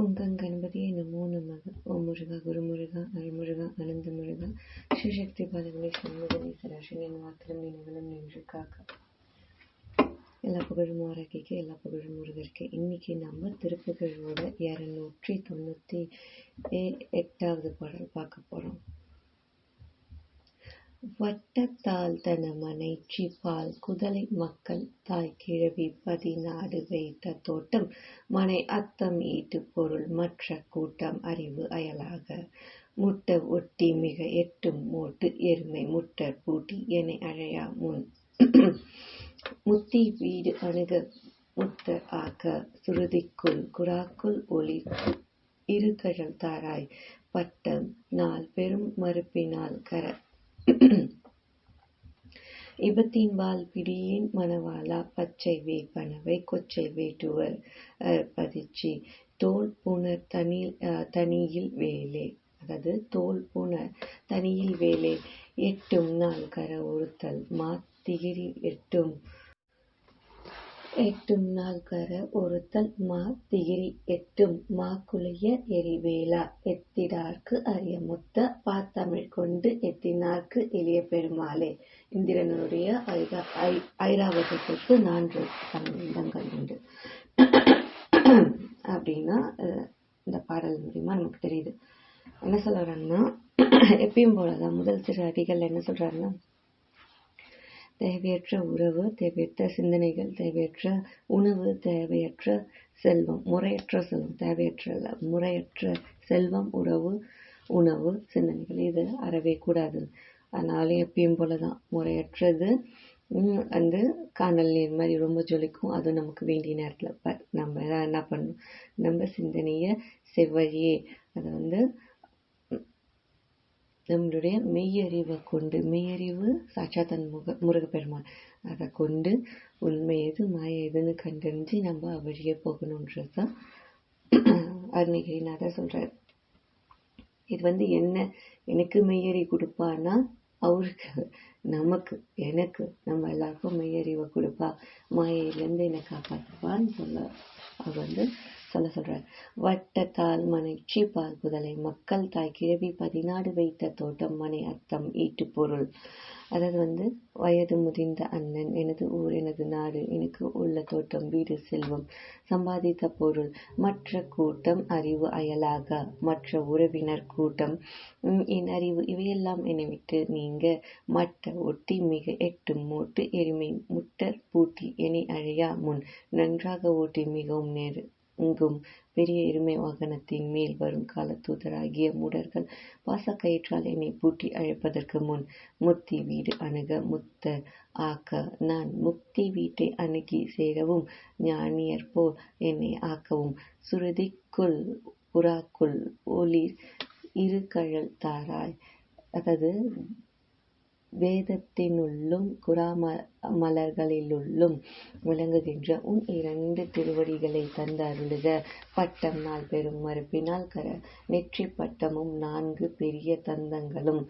ஓம் கணபதியை நமோ நமக. ஓம் முருகா குருமுருகா அருமுருகா அனந்த முருகா சிவசக்தி பாலங்களே சண்முகனே சராசனின் வாக்கிலும் நினைவிலும் நின்று காக்க. எல்லா புகழும் ஆரோக்கியக்கு எல்லா புகழும் முருகருக்கு. இன்னைக்கு நம்ம திருப்புகழோட இரநூற்றி தொண்ணூற்றி எட்டாவது பாடல் பார்க்க போகிறோம் வட்டத்தால் மனைச்சி பால் குதலை மக்கள் தாய் கிழவி பதினாடு வைத்த தோட்டம் மனை அத்தம் ஈட்டு பொருள் மற்ற கூட்டம் அறிவு அயலாக. முட்ட ஒட்டி மிக எட்டும் மோட்டு எருமை முட்டர் பூட்டி என அழையா முன். முத்தி வீடு அணுக முத்த ஆக்க சுருதிக்குள் குடாக்குள் ஒளி இருகழல் தாராய். பட்டம் நாள் பெரும் மறுப்பினால் கர இபத்தின் வால் பிடியின் மணவாளா பச்சை வேப்பனவை கொச்சை வேட்டுவர் பதிச்சி தோல் புனர் தனி தனியில் வேலே. அதாவது தோல் புனர் தனியில் வேலே. எட்டும் நாள் கர ஒருத்தல் மாத்திகிரி எட்டும் எட்டும் நாள் ஒருத்தல் மா திகிரி எட்டும் மா எரிவேலா. எத்திடார்க்கு அரிய முத்த பாத்தமிழ் கொண்டு எத்தினார்க்கு எளிய பெருமாளே. இந்திரனுடைய ஐராவதத்துக்கு நான்கு சம்பந்தங்கள் உண்டு. அப்படின்னா இந்த பாடல் மூலியமா நமக்கு தெரியுது. என்ன சொல்றாங்கன்னா எப்பயும் போலதான் முதல் சிறு அடிகள் என்ன சொல்றாருன்னா தேவையற்ற உறவு தேவையற்ற சிந்தனைகள் தேவையற்ற உணவு தேவையற்ற செல்வம் முறையற்ற செல்வம் தேவையற்ற முறையற்ற செல்வம் உறவு உணவு சிந்தனைகள் இது அறவே கூடாது. அதனால எப்பயும் போலதான் முறையற்றது வந்து காணல் நீர் மாதிரி ரொம்ப ஜொலிக்கும். அதுவும் நமக்கு வேண்டிய நேரத்தில் நம்ம என்ன பண்ணணும்? நம்ம சிந்தனையை செவ்வழியே. அதை வந்து நம்மளுடைய மெய்யறிவை கொண்டு மெய்யறிவு சாட்சாத்தன் முக முருகப்பெருமான். அதை கொண்டு உண்மை எது மாய எதுன்னு கண்டறிஞ்சு நம்ம வழியே போகணுன்றது தான் அருணகிரிநாதர் சொல்றாரு. இது வந்து என்ன எனக்கு மெய்யறி கொடுப்பான்னா அவருக்கு நமக்கு எனக்கு நம்ம எல்லாருக்கும் மெய்யறிவை கொடுப்பா. மாயையிலேருந்து என்னை காப்பாற்றுப்பான்னு சொல்ல அவர் வந்து சொல்ல சொல்கிறார் வட்டத்தால் மனைச்சி பால் புதலை மக்கள் தாய் கிழவி பதினாடு வைத்த தோட்டம் மனை அத்தம் ஈட்டு பொருள். அதாவது வந்து வயது முதிர்ந்த அண்ணன் எனது ஊர் எனது நாடு எனக்கு உள்ள தோட்டம் வீடு செல்வம் சம்பாதித்த பொருள் மற்ற கூட்டம் அறிவு அயலாக மற்ற உறவினர் கூட்டம் என் அறிவு இவையெல்லாம் என்னை விட்டு நீங்க மட்ட ஒட்டி மிக எட்டு மூட்டு எருமை முட்டர் பூட்டி என்னை அழையா முன் நன்றாக ஓட்டி மிகவும் நேரு இங்கும் பெரிய இருமை வாகனத்தின் மேல் வரும் கால தூதராகிய மூடர்கள் பாசக்கயிற்றால் என்னை பூட்டி அழைப்பதற்கு முன் முத்தி வீடு அணுக முத்த ஆக்க. நான் முக்தி வீட்டை அணுகி சேரவும் ஞானியர் போல் என்னை ஆக்கவும். சுருதிக்குள் புறாக்குள் ஒளிர் இரு கழல் தாராய் அதாவது வேதத்தினுள்ளும் குராமலர்களிலுள்ளும் விளங்குகின்ற உன் இரண்டு திருவடிகளை தந்து அருளுக. பட்டம் நாள் பெரும் மறுப்பினால் கர நெற்றி பட்டமும் நான்கு பெரிய தந்தங்களும்.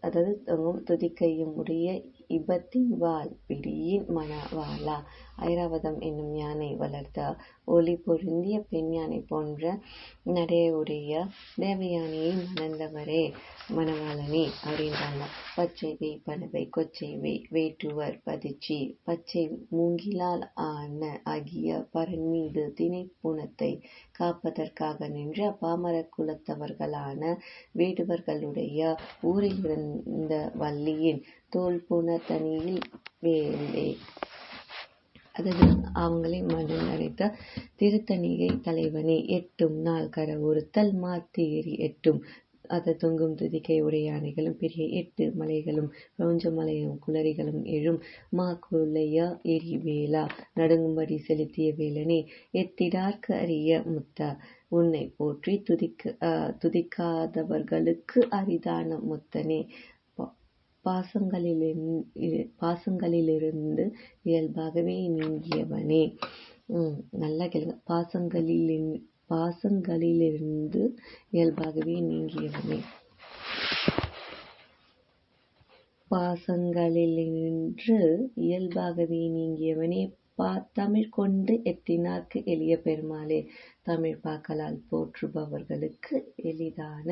அதாவது துதிக்கையும் உடைய இபத்தின் வால் பிடியின் மணவாளா ஐராவதம் என்னும் யானை வளர்த்த ஒளி பொருந்திய பெண் யானை போன்ற நடையுடைய தேவயானையை மணந்தவரே மணவாளனே அப்படின்றாங்க. பச்சை வெய் பனவை கொச்சை வெய் வேட்டுவர் பதிச்சி பச்சை மூங்கிலால் ஆன ஆகிய பரன் மீது திணைப்புணத்தை காப்பதற்காக நின்ற பாமர குலத்தவர்களான வேடுவர்களுடைய ஊரில் இருந்த வள்ளியின் தோல் புன வேலை அதாவது அவங்களே மனம் திருத்தணிகை தலைவனே. எட்டும் நாள் கர ஒருத்தல் எரி எட்டும். அது தொங்கும் துதிக்கை உடைய யானைகளும் பெரிய எட்டு மலைகளும் பிரபஞ்ச மலையும் குளறிகளும் எழும். மா குலையா எரி வேளா நடுங்கும்படி செலுத்திய வேலனே. எத்திடார்க்கு அறிய முத்தா உன்னை போற்றி துதிக்க துதிக்காதவர்களுக்கு அரிதான முத்தனே. பாசங்களிலிருந்து இயல்பாகவே நீங்கியவனே. உம் நல்லா கேளுங்க. பாசங்களில் பாசங்களிலிருந்து இயல்பாகவே நீங்கியவனே. பாசங்களினின்று இயல்பாகவே நீங்கியவனே. பா தமிழ் கொண்டு எத்தினார்க்கு எளிய பெருமாளே. தமிழ் பாக்களால் போற்றுபவர்களுக்கு எளிதான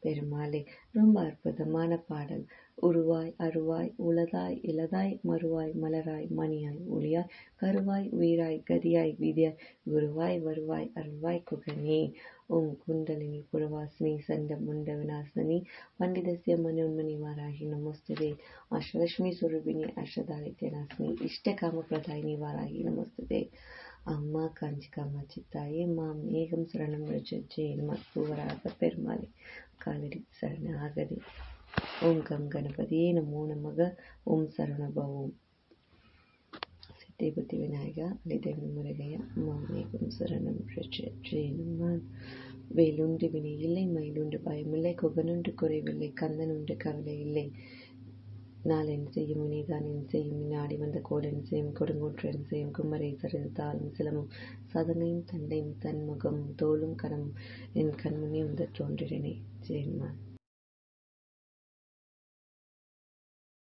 பெருமாளே. ரொம்ப அற்புதமான பாடல். உருவாய் அருவாய் உளதாய் இளதாய் மறுவாய் மலராய் மணியாய் ஒளியாய் கருவாய் உயிராய் கதியாய் விதியாய் குருவாய் வருவாய் அருள்வாய் குகனே. ஓம் குண்டலினி புரவாசினி சண்ட முண்ட விநாசினி பண்டிதசிய மனோன்மணி வாராகி நமஸ்தே அஷ்டலட்சுமி சுரூபினி அஷ்டதாரித்ய நாசினி இஷ்டகாம பிரதாயினி வாராகி நமஸ்தே அம்மா காஞ்சி காமாட்சி தாயே மாம் ஏகம் சரணம் ரஜே பூவராக பெருமாளே. காலடி சரணாகதி. ஓம் கம் கணபதியே நமோ நமக. ஓம் சரணபவோம். சித்தி விநாயகா அலிதேவன் முருகையா மாம் சரணம். ஸ்ரீனுமான் வேலுண்டு வினை இல்லை மயிலுண்டு பயமில்லை குகனுண்டு குறைவில்லை கந்தனுண்டு கவலை இல்லை. நாள் என் செய்யும் வினைதான் என் செய்யும் வினாடி வந்த கோல் என் செய்யும் கொடுங்கூற்று என் செய்யும் குமரை சரிது தாளும் சிலமும் சதங்கையும் தண்டையும் தன்முகம் தோளும் கணம் என் கண்முனே வந்து தோன்றினே ஜெயன்மான்.